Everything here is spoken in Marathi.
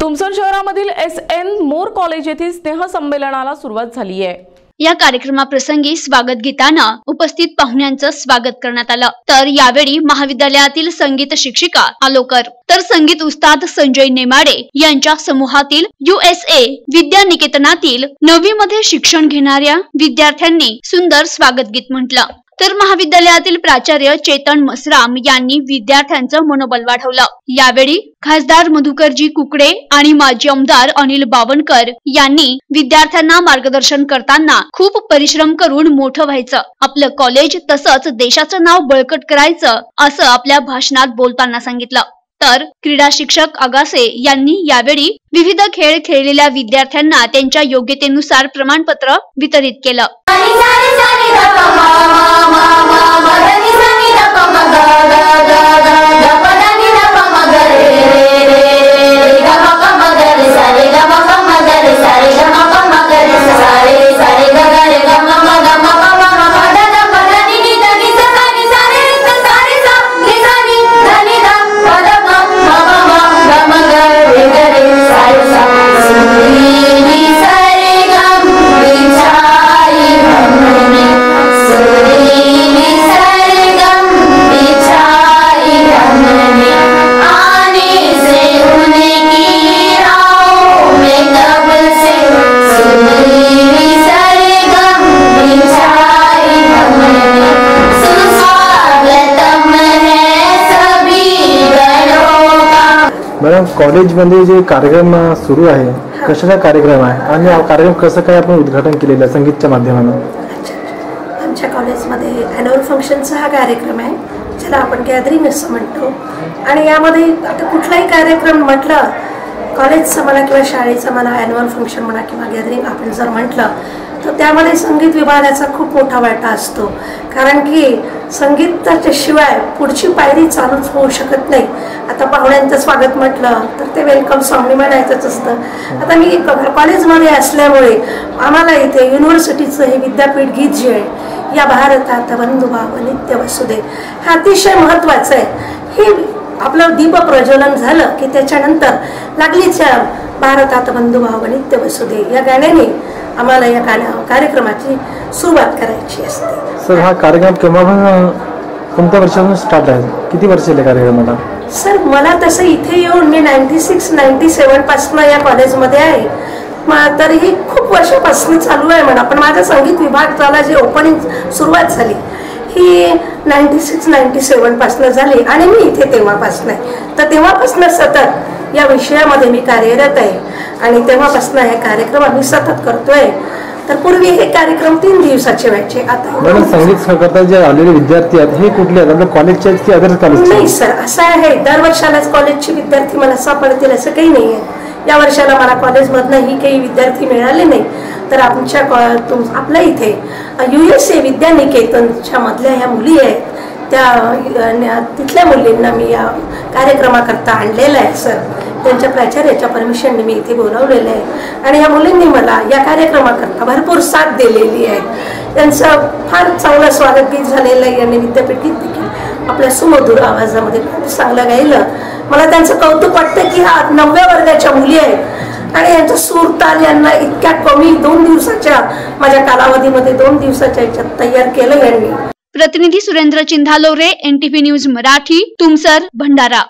तुमसर शहरामधील एस एन मोर कॉलेज येथील स्नेहसंमेलनाला सुरुवात झाली आहे. या कार्यक्रमाप्रसंगी स्वागत गीतानं उपस्थित पाहुण्यांचं स्वागत करण्यात आलं. तर यावेळी महाविद्यालयातील संगीत शिक्षिका आलोकर तर संगीत उस्ताद संजय नेमाडे यांच्या समूहातील युएसए विद्या निकेतनातील नववी मध्ये शिक्षण घेणाऱ्या विद्यार्थ्यांनी सुंदर स्वागत गीत म्हटलं. तर महाविद्यालयातील प्राचार्य चेतन मसराम यांनी विद्यार्थ्यांचं मनोबल वाढवलं. यावेळी खासदार मधुकरजी कुकडे आणि माजी आमदार अनिल बावनकर यांनी विद्यार्थ्यांना मार्गदर्शन करताना खूप परिश्रम करून मोठं व्हायचं. आपलं कॉलेज तसंच देशाचं नाव बळकट करायचं असं आपल्या भाषणात बोलताना सांगितलं. तर क्रीडा शिक्षक अगासे यांनी यावेळी विविध खेळ खेळलेल्या विद्यार्थ्यांना त्यांच्या योग्यतेनुसार प्रमाणपत्र वितरित केलं. मॅडम कॉलेजमध्ये जे कार्यक्रम सुरू आहे कशाचा कार्यक्रम आहे? आणि हा कार्यक्रम कसं काय आपण उद्घाटन केलेलं आहे संगीतच्या माध्यमानं आमच्या कॉलेजमध्ये ॲन्युअल फंक्शनचा हा कार्यक्रम आहे ज्याला आपण गॅदरिंग असं म्हणतो. आणि यामध्ये आता कुठलाही कार्यक्रम म्हटलं कॉलेजचं म्हणा किंवा शाळेचं म्हणा ॲन्युअल फंक्शन म्हणा किंवा गॅदरिंग आपण जर म्हटलं तर त्यामध्ये संगीत विभागाचा खूप मोठा वाटा असतो. कारण की संगीताच्या शिवाय पुढची पायरी चालूच होऊ शकत नाही. आता पाहुण्यांचं स्वागत म्हटलं तर ते वेलकम सॉंग म्हणायचंच असतं. आता मी कॉलेजमध्ये असल्यामुळे आम्हाला इथे युनिव्हर्सिटीचं हे विद्यापीठ गीत जे आहे या भारतात बंधुभाव नित्य वसुदे हे अतिशय महत्त्वाचं आहे. हे आपलं दीप प्रज्वलन झालं की त्याच्यानंतर लागलीच्या भारतात बंधुभाव नित्य वसुदे या गाण्याने आम्हाला या कार्यक्रमाची सुरुवात करायची असते. सर हा कार्यक्रम केव्हापासून कोणत्या वर्षापासून स्टार्ट आहे? किती वर्ष झाले कार्यक्रमाला? सर मला तसं इथे येऊन मी नाईन्टी सिक्स नाईन्टी सेवनपासनं या कॉलेजमध्ये आहे. मग तरीही खूप वर्षापासून चालू आहे म्हणा. पण माझा संगीत विभागाला जे ओपनिंग सुरुवात झाली ही नाईन्टी सिक्स नाईन्टी सेवनपासनं झाली आणि मी इथे तेव्हापासनं आहे. तर तेव्हापासनं सतत या विषयामध्ये मी कार्यरत आहे. आणि तेव्हापासनं हे कार्यक्रम आम्ही सतत करतोय. तर पूर्वी हे कार्यक्रम तीन दिवसाचे व्हायचे. आता संगीत करता जे आलेले विद्यार्थी आहेत हे कुठले आहेत? कॉलेजचे की अदर कॉलेजचे नाही सर असं आहे. दरवर्षालाच कॉलेजचे विद्यार्थी मला सापडतील असं काही नाही आहे या वर्षाला मला कॉलेजमधनंही काही विद्यार्थी मिळाले नाही. तर आमच्या कॉ- तुम आपल्या इथे यू एस ए विद्यानिकेतनच्या मधल्या ह्या मुली आहेत. त्या तिथल्या मुलींना मी या कार्यक्रमाकरता आणलेलं आहे सर. त्यांच्या प्राचार्याच्या परमिशनने मी इथे बोलावलेलं आहे. आणि या मुलींनी मला या कार्यक्रमाकरता भरपूर साथ दिलेली आहे. त्यांचं फार चांगलं स्वागत झालेलं आहे. यांनी विद्यापीठात देखील आपल्या सुमधुर आवाजामध्ये खूप चांगलं गायलं. मला त्यांचं कौतुक वाटतं की हा नवव्या वर्गाच्या मुली आहेत. आणि यांचं सुरताल यांना इतक्या कमी दोन दिवसाच्या माझ्या कालावधीमध्ये दोन दिवसाच्या याच्यात तयार केलं यांनी. प्रतिनिधी सुरेंद्र चिंधालोरे एनटीव्ही न्यूज मराठी तुमसर भंडारा.